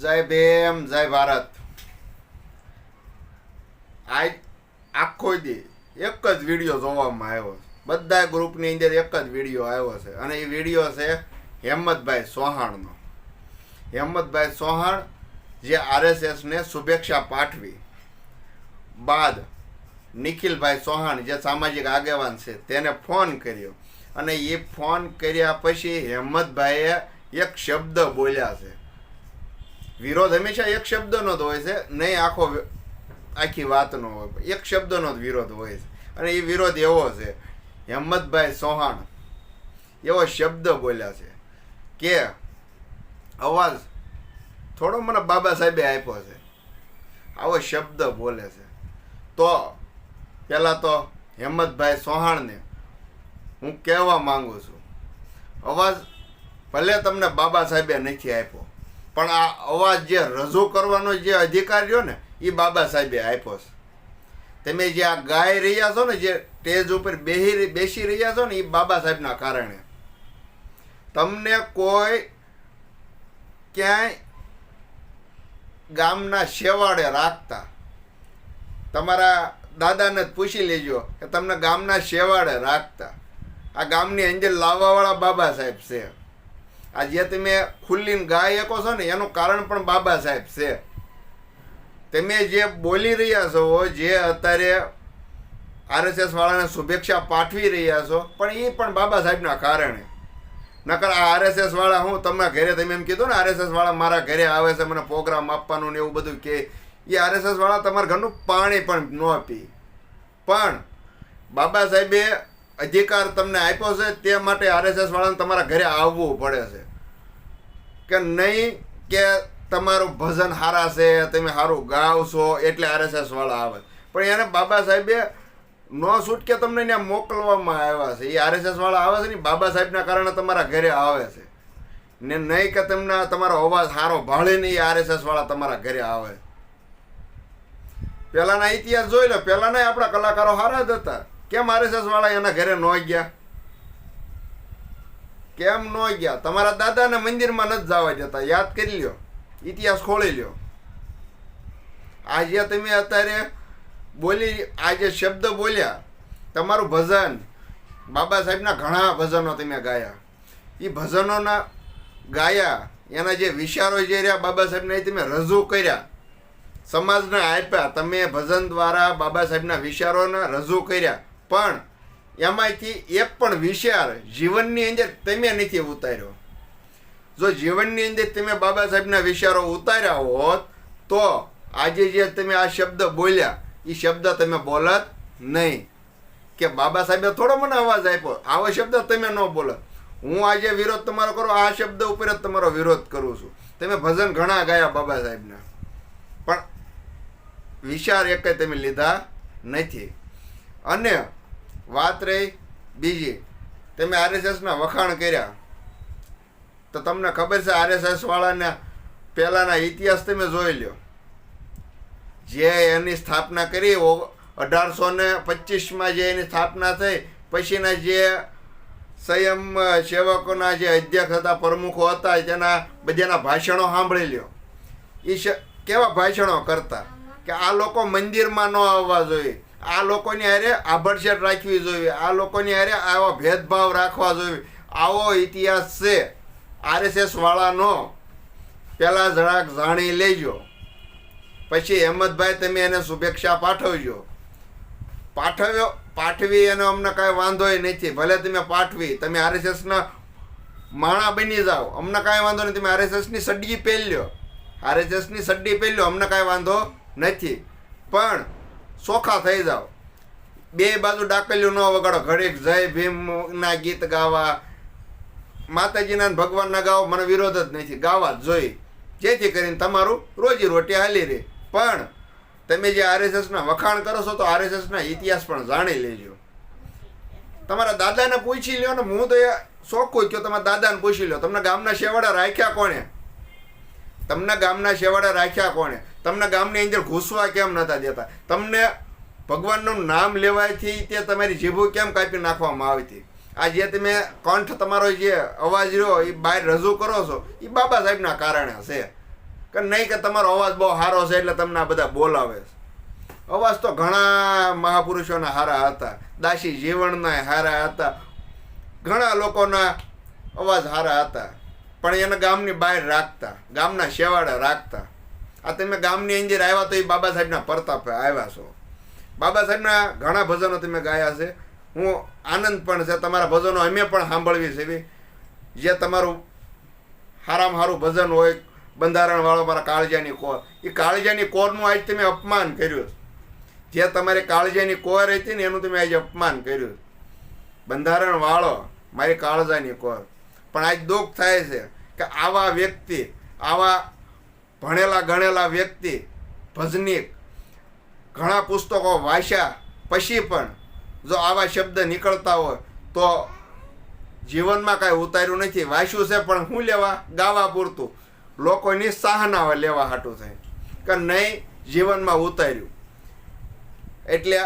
જય ભીમ, જય ભારત. આજ આખો દી એક જ વીડિયો જોવામાં આવ્યો છે. બધા ગ્રુપની અંદર એક જ વીડિયો આવ્યો છે. અને એ વીડિયો છે હેમતભાઈ સોહાણનો. હેમતભાઈ સોહાણ જે આરએસએસને શુભેચ્છા પાઠવી, બાદ નિખિલભાઈ ચૌહાણ જે સામાજિક આગેવાન છે તેને ફોન કર્યો. અને એ ફોન કર્યા પછી હેમતભાઈએ એક શબ્દ બોલ્યા છે. વિરોધ હંમેશા એક શબ્દનો જ હોય છે. નહીં, આખો આખી વાતનો હોય. એક શબ્દનો જ વિરોધ હોય છે. અને એ વિરોધ એવો છે, હેમતભાઈ ચૌહાણ, એવો શબ્દ બોલ્યા છે કે અવાજ થોડો મને બાબા સાહેબે આપ્યો છે. આવો શબ્દ બોલે છે. તો પહેલાં તો હેમતભાઈ ચૌહાણને હું કહેવા માંગુ છું. અવાજ ભલે તમને બાબા સાહેબે નથી આપ્યો પણ આ અવાજ જે રજૂ કરવાનો જે અધિકાર રહ્યો ને એ બાબા સાહેબે આપ્યો છે. તમે જે આ ગાઈ રહ્યા છો ને, જે સ્ટેજ ઉપર બેહી બેસી રહ્યા છો ને એ બાબા સાહેબના કારણે. તમને કોઈ ક્યાંય ગામના શેવાડે રાખતા, તમારા દાદાને પૂછી લેજો કે તમને ગામના શેવાડે રાખતા. આ ગામની અંદર લાવવાવાળા બાબા સાહેબ છે. આ જે તમે ખુલ્લીને ગાયકો છો ને, એનું કારણ પણ બાબા સાહેબ છે. તમે જે બોલી રહ્યા છો, જે અત્યારે આરએસએસ વાળાને શુભેચ્છા પાઠવી રહ્યા છો, પણ એ પણ બાબા સાહેબના કારણે. નકર આ આરએસએસ વાળા હું તમારા ઘરે, તમે એમ કીધું ને, આરએસએસ વાળા મારા ઘરે આવે છે, મને પ્રોગ્રામ આપવાનું ને એવું બધું કે, એ આરએસએસ વાળા તમારા ઘરનું પાણી પણ ન પી. પણ બાબા સાહેબે અધિકાર તમને આપ્યો છે તે માટે આરએસએસ વાળાને તમારા ઘરે આવવું પડે છે. કે નહીં કે તમારું ભજન સારા છે, તમે સારું ગાવશો એટલે આરએસએસ વાળા આવે. પણ એને બાબા સાહેબે નો છૂટ કે તમને ત્યાં મોકલવામાં આવ્યા છે. એ આરએસએસ વાળા આવે છે ને બાબા સાહેબના કારણે તમારા ઘરે આવે છે. ને નહીં કે તમને તમારો અવાજ સારો ભાળીને એ આરએસએસ વાળા તમારા ઘરે આવે. પહેલાંના ઇતિહાસ જોઈ લો. પહેલાંના આપણા કલાકારો સારા જ હતા. કેમ આરએસએસ વાળા એના ઘરે ન ગયા? કેમ ન ગયા? તમારા દાદાને મંદિરમાં નથી જવા જતા યાદ કરી લ્યો. ઇતિહાસ ખોલી લ્યો. આજે તમે અત્યારે બોલી આ જે શબ્દ બોલ્યા, તમારું ભજન, બાબા સાહેબના ઘણા ભજનો તમે ગાયા. એ ભજનોના ગાયા, એના જે વિચારો જે રહ્યા, બાબા સાહેબને એ તમે રજૂ કર્યા. સમાજને આપ્યા, તમે ભજન દ્વારા બાબા સાહેબના વિચારોને રજૂ કર્યા. પણ એમાંથી એક પણ વિચાર જીવનની અંદર તમે નથી ઉતાર્યો. જો જીવનની અંદર તમે બાબા સાહેબના વિચારો ઉતાર્યા હોત, તો આજે જે તમે આ શબ્દ બોલ્યા એ શબ્દ તમે બોલત નહીં. કે બાબા સાહેબે થોડો મને અવાજ આપ્યો, આવો શબ્દ તમે ન બોલો. હું આજે વિરોધ તમારો કરો, આ શબ્દ ઉપર જ તમારો વિરોધ કરું છું. તમે ભજન ઘણા ગાયા બાબા સાહેબના. પણ વિચાર એક તમે લીધા નથી. અને વાત રહી? બીજી. તમે આરએસએસના વખાણ કર્યા. તો તમને ખબર છે આરએસએસ વાળાના પહેલાંના ઇતિહાસ તમે જોઈ લ્યો. જે એની સ્થાપના કરી અઢારસો ને પચીસમાં જે એની સ્થાપના થઈ, પછીના જે સંયમ સેવકોના જે અધ્યક્ષ હતા, પ્રમુખો હતા તેના બધાના ભાષણો સાંભળી લ્યો. એ કેવા ભાષણો કરતા? કે આ લોકો મંદિરમાં ન આવવા જોઈએ. આ લોકોની હારે આભડછેટ રાખવી જોઈએ. આ લોકોની હારે આવા ભેદભાવ રાખવા જોઈએ. આવો ઇતિહાસ છે. આરએસએસ વાળાનો પહેલાં જરાક જાણી લેજો. પછી હેમતભાઈ, તમે એને શુભેચ્છા પાઠવજો. પાઠવ્યો, પાઠવી એનો અમને કાંઈ વાંધોય નથી. ભલે તમે પાઠવી. તમે આરએસએસના માણા બની જાઓ. અમને કાંઈ વાંધો નહીં તમે આરએસએસની સડ્ડી પહેલ્યો આરએસએસની સડ્ડી પહેલ્યો અમને કાંઈ વાંધો નથી. પણ ચોખા થઈ જાઓ. બે બાજુ ડાકલ્યું ન વગાડો. ઘડીક જય ભીમના ગીત ગાવા. માતાજીના ભગવાનના ગાવો મને વિરોધ જ નથી. ગાવા જોઈ. જેથી કરીને તમારું રોજી રોટી હાલી રહે. પણ તમે જે આરએસએસના વખાણ કરો છો તો આરએસએસના ઇતિહાસ પણ જાણી લેજો. તમારા દાદાને પૂછી લ્યો ને હું તો એ શોખું કયો તમારા દાદાને પૂછી લ્યો. તમને ગામના શેવાડા રાખ્યા કોણે? તમને ગામના શેવાળા રાખ્યા કોણે? તમને ગામની અંદર ઘૂસવા કેમ નહોતા દેતા? તમને ભગવાનનું નામ લેવાયથી તે તમારી જીભો કેમ કાપી નાખવામાં આવી હતી? આ જે તમે કંઠ તમારો જે અવાજ રહ્યો, એ બહાર રજૂ કરો છો, એ બાબા સાહેબના કારણે છે. કે નહીં કે તમારો અવાજ બહુ સારો છે એટલે તમને આ બધા બોલાવે અવાજ તો ઘણા મહાપુરુષોના હારા હતા, દાસી જીવણના હારા હતા. ઘણા લોકોના અવાજ હારા હતા. પણ એને ગામની બહાર રાખતા, ગામના શેવાડા રાખતા. આ તમે ગામની અંદર આવ્યા તો એ બાબા સાહેબના પરતાપે આવ્યા છો. બાબા સાહેબના ઘણા ભજનો તમે ગાયા છે. હું આનંદ પણ છે તમારા ભજનો અમે પણ સાંભળવી છે. એવી જે તમારું સારામાં સારું ભજન હોય, બંધારણ વાળો મારા કાળજાની કોર. એ કાળજાની કોરનું આજ તમે અપમાન કર્યું જે તમારી કાળજાની કોર હતી ને એનું તમે આજે અપમાન કર્યું બંધારણવાળો મારી કાળજાની કોર. પણ આજ દુઃખ થાય છે કે આવા વ્યક્તિ, આવા ભણેલા ગણેલા વ્યક્તિ, ભજનીક, ઘણા પુસ્તકો વાંચ્યા પછી પણ જો આવા શબ્દ નીકળતા હોય તો જીવનમાં કાંઈ ઉતાર્યું નથી. વાંચ્યું છે પણ શું લેવા? ગાવા પૂરતું. લોકોની સાહના લેવા હાટું થાય. કે નહીં જીવનમાં ઉતાર્યું. એટલે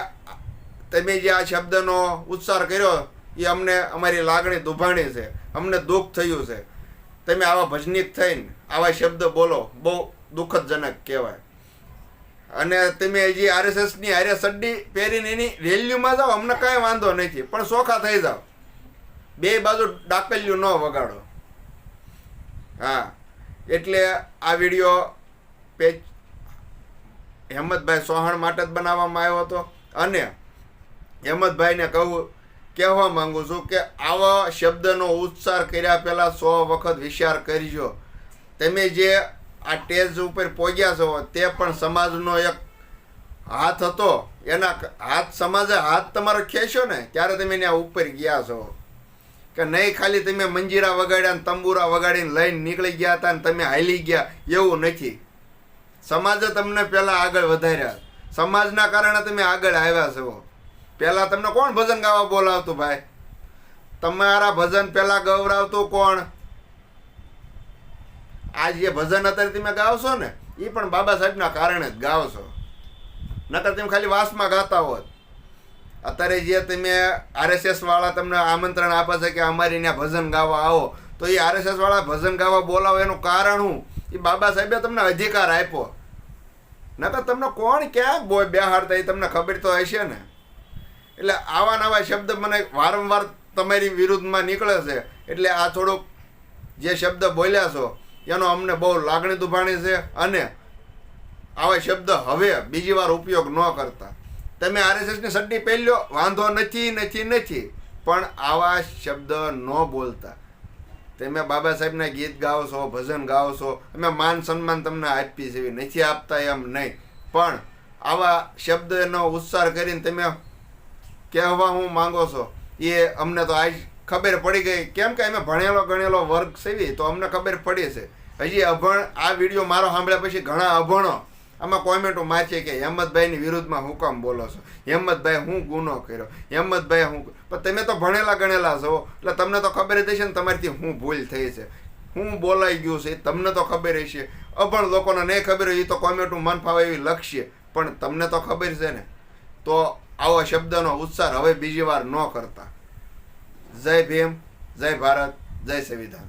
તમે જે આ શબ્દનો ઉચ્ચાર કર્યો, એ અમને અમારી લાગણી દુભાણી છે. અમને દુઃખ થયું છે. તમે આવા ભજનિક થઈને આવા શબ્દ બોલો, બહુ દુઃખદજનક કહેવાય. અને તમે હજી આરએસએસની હારે સડ્ડી પહેરીને એની રેલીમાં જાઓ, અમને કાંઈ વાંધો નથી, પણ સોખા થઈ જાઓ. બે બાજુ ડાકલ્યું ન વગાડો. હા, એટલે આ વીડિયો પેજ હેમંતભાઈ સોહાણ માટે જ બનાવવામાં આવ્યો હતો. અને હેમંતભાઈને કહું કહેવા માંગુ છું કે આવા શબ્દનો ઉચ્ચાર કર્યા પહેલાં સો વખત વિચાર કરજો. તમે જે આ ટેજ ઉપર પહોંચ્યા છો, તે પણ સમાજનો એક હાથ હતો. એના હાથ, સમાજે હાથ તમારો ખેંચ્યો ને, ત્યારે તમે ત્યાં ઉપર ગયા છો. કે નહીં, ખાલી તમે મંજીરા વગાડ્યા ને તંબુરા વગાડીને લઈને નીકળી ગયા હતા ને તમે હાલી ગયા, એવું નથી. સમાજે તમને પહેલાં આગળ વધાર્યા. સમાજના કારણે તમે આગળ આવ્યા છો. પહેલાં તમને કોણ ભજન ગાવા બોલાવતું ભાઈ? તમારા ભજન પહેલાં ગૌરાવતું કોણ? આ જે ભજન અત્યારે તમે ગાવશો ને એ પણ બાબા સાહેબના કારણે જ ગાવશો. નકર તમે ખાલી વાસમાં ગાતા હોત. અત્યારે જે તમે આરએસએસ વાળા તમને આમંત્રણ આપે છે કે અમારી ત્યાં ભજન ગાવા આવો, તો એ આરએસએસ વાળા ભજન ગાવા બોલાવો એનું કારણ હું એ બાબા સાહેબે તમને અધિકાર આપ્યો. નકર તમને કોણ ક્યાં બોય બેહાડતા એ તમને ખબર તો હશે ને? એટલે આવા નવા શબ્દ મને વારંવાર તમારી વિરુદ્ધમાં નીકળે છે. એટલે આ થોડોક જે શબ્દ બોલ્યા છો, એનો અમને બહુ લાગણી દુભાણી છે અને આવા શબ્દ હવે બીજી વાર ઉપયોગ ન કરતા. તમે આરએસએસની સડ્ડી પહેર્યો વાંધો નથી નથી નથી. પણ આવા શબ્દ ન બોલતા. તમે બાબા સાહેબના ગીત ગાઓ છો, ભજન ગાઓ છો, અમે માન સન્માન તમને આપી છે નથી આપતા એમ નહીં. પણ આવા શબ્દનો ઉચ્ચાર કરીને તમે કહેવા હું માંગો છો, એ અમને તો આજ ખબર પડી ગઈ. કેમ કે અમે ભણેલો ગણેલો વર્ગ સેવી, તો અમને ખબર પડી છે. હજી અભણ, આ વીડિયો મારો સાંભળ્યા પછી ઘણા અભણો આમાં કોમેન્ટો મારશે કે હેમતભાઈની વિરુદ્ધમાં હું કામ બોલો છો? હેમતભાઈ, હું ગુનો કર્યો? હેમતભાઈ, હું પણ તમે તો ભણેલા ગણેલા છો, એટલે તમને તો ખબર જ હશે ને તમારીથી હું ભૂલ થઈ છે. હું બોલાઈ ગયું છે તમને તો ખબર હશે. અભણ લોકોને નહીં ખબર હોય, એ તો કોમેન્ટો મન ફાવે એવી લખશે. પણ તમને તો ખબર છે ને? તો આવો શબ્દનો ઉચ્ચાર હવે બીજી વાર ન કરતા. જય ભીમ જય ભારત જય સંવિધાન.